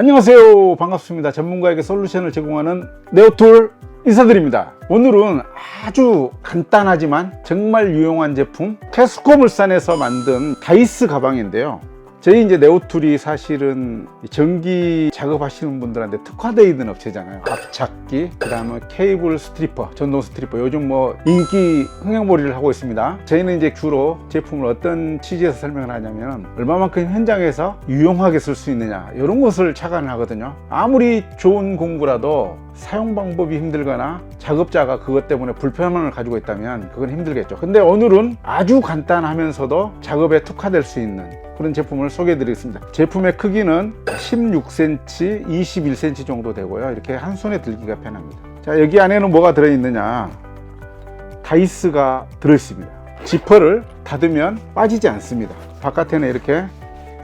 안녕하세요. 반갑습니다. 전문가에게 솔루션을 제공하는 네오툴 인사드립니다. 오늘은 아주 간단하지만 정말 유용한 제품 테스코 물산에서 만든 다이스 가방인데요. 저희 이제 네오툴이 사실은 전기 작업하시는 분들한테 특화되어 있는 업체잖아요. 앞착기, 그 다음에 케이블 스트리퍼, 전동 스트리퍼. 요즘 뭐 인기 흥행몰이를 하고 있습니다. 저희는 이제 주로 제품을 어떤 취지에서 설명을 하냐면 얼마만큼 현장에서 유용하게 쓸 수 있느냐 이런 것을 착안을 하거든요. 아무리 좋은 공구라도 사용 방법이 힘들거나 작업자가 그것 때문에 불편함을 가지고 있다면 그건 힘들겠죠. 근데 오늘은 아주 간단하면서도 작업에 특화될 수 있는 그런 제품을 소개해 드리겠습니다. 제품의 크기는 16cm, 21cm 정도 되고요. 이렇게 한 손에 들기가 편합니다. 자, 여기 안에는 뭐가 들어있느냐? 다이스가 들어있습니다. 지퍼를 닫으면 빠지지 않습니다. 바깥에는 이렇게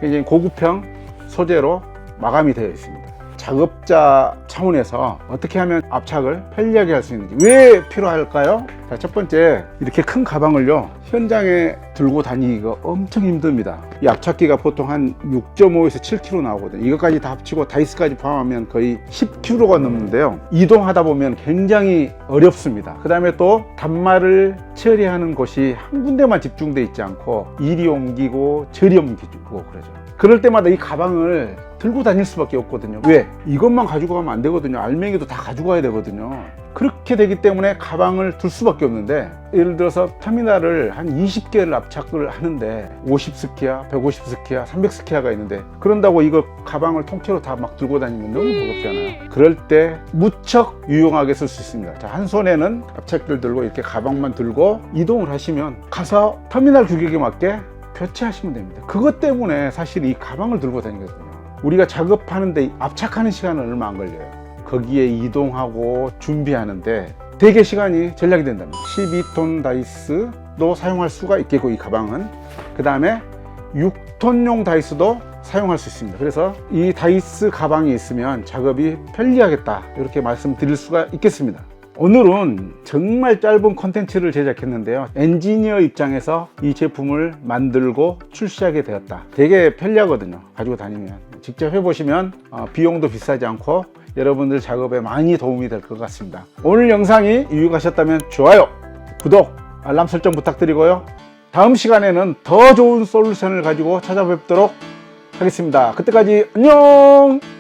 굉장히 고급형 소재로 마감이 되어 있습니다. 작업자 차원에서 어떻게 하면 압착을 편리하게 할 수 있는지 왜 필요할까요? 자, 첫 번째 이렇게 큰 가방을요 현장에 들고 다니기가 엄청 힘듭니다. 이 압착기가 보통 한 6.5에서 7kg 나오거든요. 이것까지 다 합치고 다이스까지 포함하면 거의 10kg가 넘는데요. 이동하다 보면 굉장히 어렵습니다. 그 다음에 또 단말을 처리하는 곳이 한 군데만 집중돼 있지 않고 이리 옮기고 저리 옮기고 그러죠. 그럴 때마다 이 가방을 들고 다닐 수밖에 없거든요. 왜? 이것만 가지고 가면 안 되거든요. 알맹이도 다 가지고 가야 되거든요. 그렇게 되기 때문에 가방을 둘 수밖에 없는데 예를 들어서 터미널을 한 20개를 압착을 하는데 50스키야, 150스키야, 300스키야가 있는데 그런다고 이거 가방을 통째로 다 막 들고 다니면 너무 무겁잖아요. 그럴 때 무척 유용하게 쓸 수 있습니다. 자, 한 손에는 압착기를 들고 이렇게 가방만 들고 이동을 하시면 가서 터미널 규격에 맞게 교체하시면 됩니다. 그것 때문에 사실 이 가방을 들고 다니거든요. 우리가 작업하는데 압착하는 시간은 얼마 안 걸려요. 거기에 이동하고 준비하는데 되게 시간이 전략이 된답니다. 12톤 다이스도 사용할 수가 있겠고 이 가방은 그 다음에 6톤용 다이스도 사용할 수 있습니다. 그래서 이 다이스 가방이 있으면 작업이 편리하겠다 이렇게 말씀드릴 수가 있겠습니다. 오늘은 정말 짧은 컨텐츠를 제작했는데요. 엔지니어 입장에서 이 제품을 만들고 출시하게 되었다. 되게 편리하거든요. 가지고 다니면. 직접 해보시면 어, 비용도 비싸지 않고 여러분들 작업에 많이 도움이 될 것 같습니다. 오늘 영상이 유익하셨다면 좋아요, 구독, 알람 설정 부탁드리고요. 다음 시간에는 더 좋은 솔루션을 가지고 찾아뵙도록 하겠습니다. 그때까지 안녕!